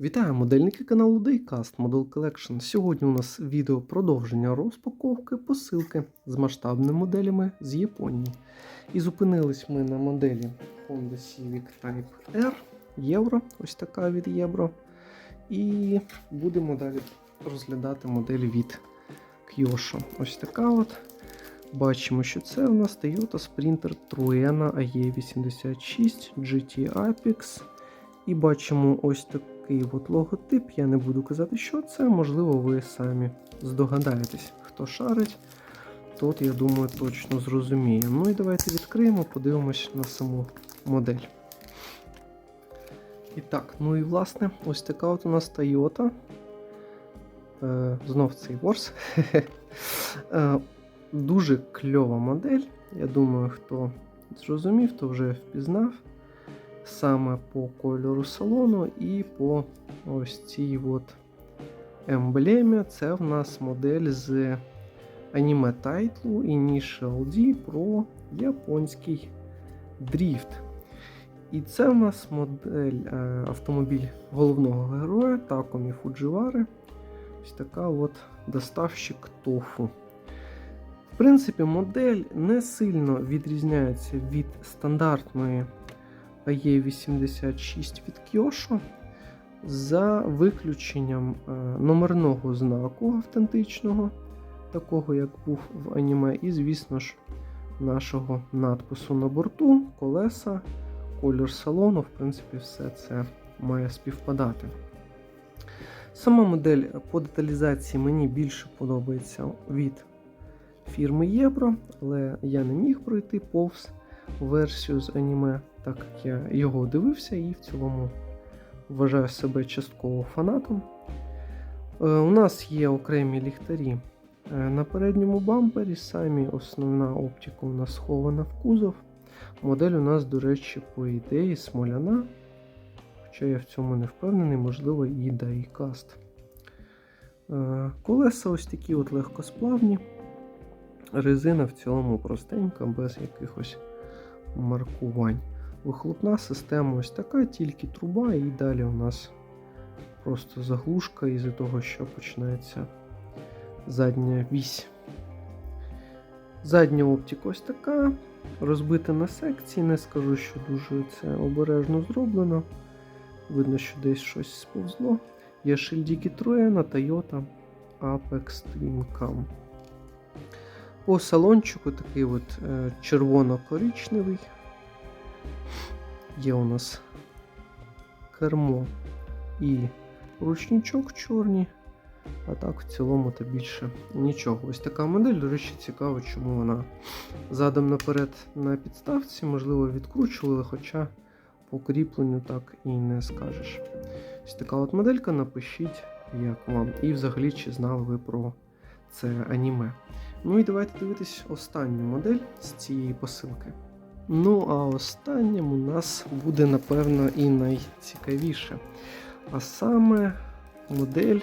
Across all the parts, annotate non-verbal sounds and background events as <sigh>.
Вітаю модельники каналу Daycast Model Collection. Сьогодні у нас відео продовження розпаковки посилки з масштабними моделями з Японії. І зупинились ми на моделі Honda Civic Type R Євро, ось така від Євро. І будемо далі розглядати модель від Kyosho. Ось така от. Бачимо, що це у нас Toyota Sprinter Truena AE86 GT Apex. І бачимо ось такий от логотип. Я не буду казати, що це. Можливо, ви самі здогадаєтесь. Хто шарить, тот, я думаю, точно зрозуміє. Ну і давайте відкриємо, подивимось на саму модель. І так, ну і власне, ось така от у нас Toyota. Е, знов цей Ворс. <laughs> е, дуже кльова модель. Я думаю, хто зрозумів, то вже впізнав саме по кольору салону і по ось цій от емблемі. Це в нас модель з аніме тайтлу Initial D про японський дріфт. І це в нас модель е, автомобіль головного героя Такомі Фудживари. Ось така от доставщик тофу. В принципі, модель не сильно відрізняється від стандартної AE86 від Kyosho за виключенням е, номерного знаку автентичного, такого як був в аніме, і, звісно ж, нашого надпису на борту, колеса, колір салону, в принципі, все це має співпадати. Сама модель по деталізації мені більше подобається від фірми Євро, але я не міг пройти повз версію з аніме, так як я його дивився і в цілому вважаю себе частково фанатом. Е, у нас є окремі ліхтарі е, на передньому бампері, самі основна оптика у нас схована в кузов. Модель у нас, до речі, по ідеї смоляна. Хоча я в цьому не впевнений, можливо, і дайкаст. Е, Колеса ось такі от легкосплавні. Резина в цілому простенька, без якихось маркувань. Вихлопна система ось така, тільки труба, і далі у нас просто заглушка із-за того, що починається задня вісь. Задня оптика ось така, розбита на секції, не скажу, що дуже це обережно зроблено. Видно, що десь щось сповзло. Є шильдики Троєна, Toyota Apex Twin Cam. По салончику такий от е, червоно-коричневий. Є у нас кермо і ручничок чорний. А так, в цілому, то більше нічого. Ось така модель, до речі, цікаво, чому вона задом наперед на підставці, можливо, відкручували, хоча по кріпленню так і не скажеш. Ось така от моделька, напишіть, як вам. І взагалі, чи знали ви про це аніме. Ну і давайте дивитись останню модель з цієї посилки. Ну, а останнім у нас буде, напевно, і найцікавіше. А саме модель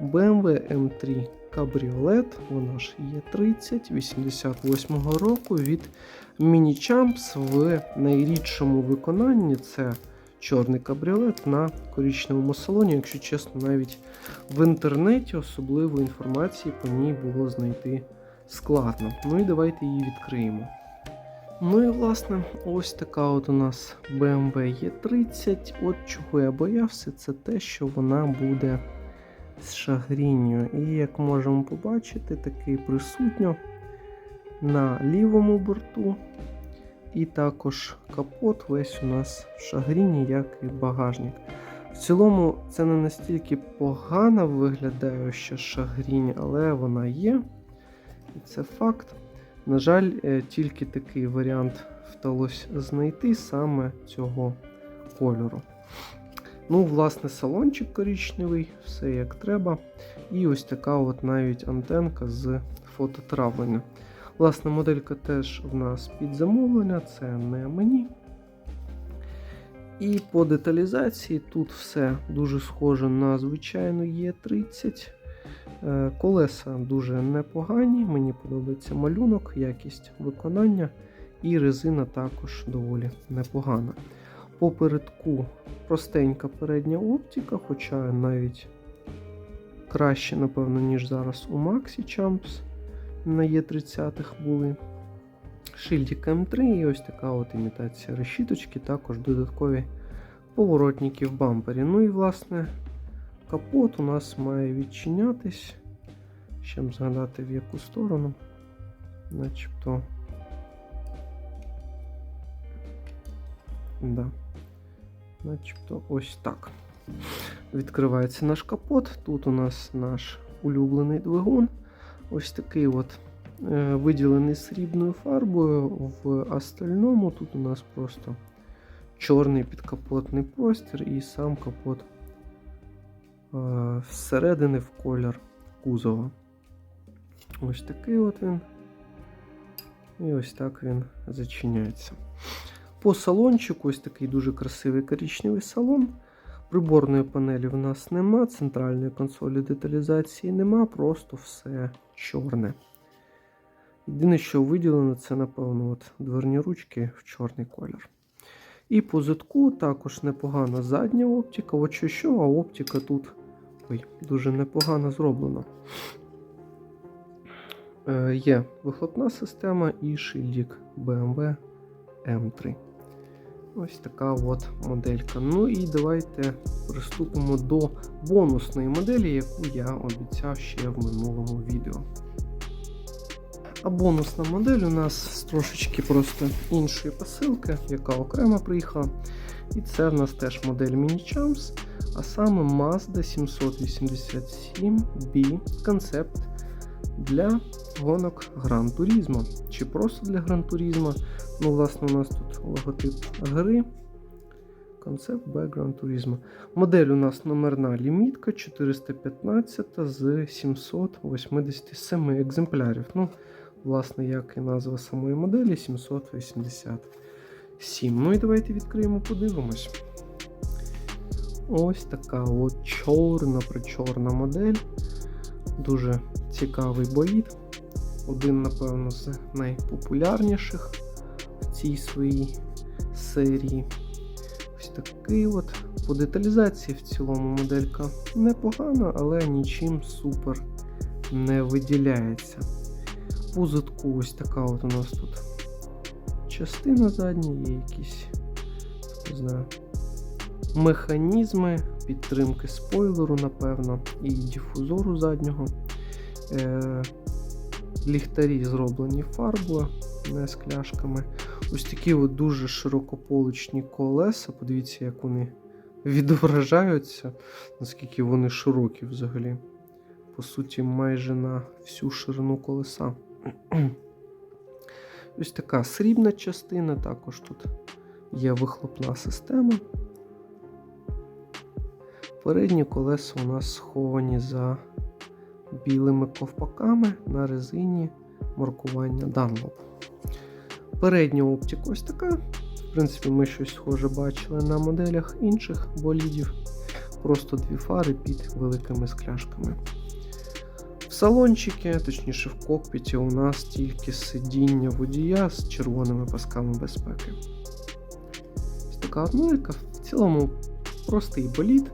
BMW M3 Cabriolet, вона ж є 30 88-го року від Mini Champs в найрідшому виконанні. Це чорний кабріолет на коричневому салоні. Якщо чесно, навіть в інтернеті особливої інформації по ній було знайти складно. Ну і давайте її відкриємо. Ну і власне, ось така от у нас BMW E30. От чого я боявся, це те, що вона буде з шагрінню. І як можемо побачити, такий присутньо на лівому борту. І також капот весь у нас в шагріні, як і багажник. В цілому, це не настільки погано виглядає ще шагрінь, але вона є. І це факт. На жаль, е, тільки такий варіант вдалося знайти саме цього кольору. Ну, власне, салончик коричневий, все як треба. І ось така от навіть антенка з фототравлення. Власне, моделька теж в нас під замовлення, це не мені. І по деталізації тут все дуже схоже на звичайну Е30. Е, Колеса дуже непогані, мені подобається малюнок, якість виконання, і резина також доволі непогана. Попередку простенька передня оптика, хоча навіть краще, напевно, ніж зараз у Maxi Champs на Е30 були. Шильдик М3 і ось така от імітація решіточки, також додаткові поворотники в бампері. Ну і власне капот у нас має відчинятись. Ще б згадати в яку сторону. Начебто. Да. Начебто ось так. Відкривається наш капот. Тут у нас наш улюблений двигун. Ось такий от е, виділений срібною фарбою. В остальному тут у нас просто чорний підкапотний простір і сам капот всередини в колір кузова. Ось такий от він. І ось так він зачиняється. По салончику ось такий дуже красивий коричневий салон. Приборної панелі в нас нема, центральної консолі деталізації нема, просто все чорне. Єдине, що виділено, це, напевно, от дверні ручки в чорний колір. І по задку також непогана задня оптика. От що, що, а оптика тут ой, дуже непогано зроблено. Е, є вихлопна система і шильдик BMW M3. Ось така от моделька. Ну і давайте приступимо до бонусної моделі, яку я обіцяв ще в минулому відео. А бонусна модель у нас з трошечки просто іншої посилки, яка окремо приїхала. І це в нас теж модель Mini Champs, а саме Mazda 787B концепт для гонок Gran Turismo. Чи просто для Gran Turismo. Ну, власне, у нас тут логотип гри. Концепт Background Turismo. Модель у нас номерна лімітка 415 з 787 екземплярів. Ну, власне, як і назва самої моделі 787. Ну і давайте відкриємо, подивимось. Ось така от чорна-причорна модель. Дуже цікавий болід. Один, напевно, з найпопулярніших в цій своїй серії. Ось такий от. По деталізації в цілому моделька непогана, але нічим супер не виділяється. По задку ось така от у нас тут частина задня, є якісь не знаю, механізми підтримки спойлеру, напевно, і дифузору заднього. Е, Ліхтарі зроблені фарбою, не з кляшками. Ось такі от дуже широкополичні колеса. Подивіться, як вони відображаються, наскільки вони широкі взагалі. По суті, майже на всю ширину колеса. <clears throat> Ось така срібна частина, також тут є вихлопна система. Передні колеса у нас сховані за білими ковпаками на резині маркування Dunlop. Передня оптика ось така. В принципі, ми щось схоже бачили на моделях інших болідів. Просто дві фари під великими скляшками. Салончики, точніше в кокпіті, у нас тільки сидіння водія з червоними пасками безпеки. Ось така от моделька. В цілому простий болід.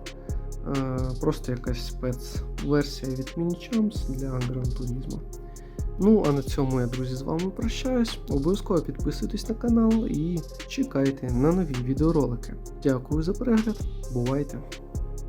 Е, Просто якась спецверсія від Mini-Champs для Gran. Ну, а на цьому я, друзі, з вами прощаюсь. Обов'язково підписуйтесь на канал і чекайте на нові відеоролики. Дякую за перегляд. Бувайте!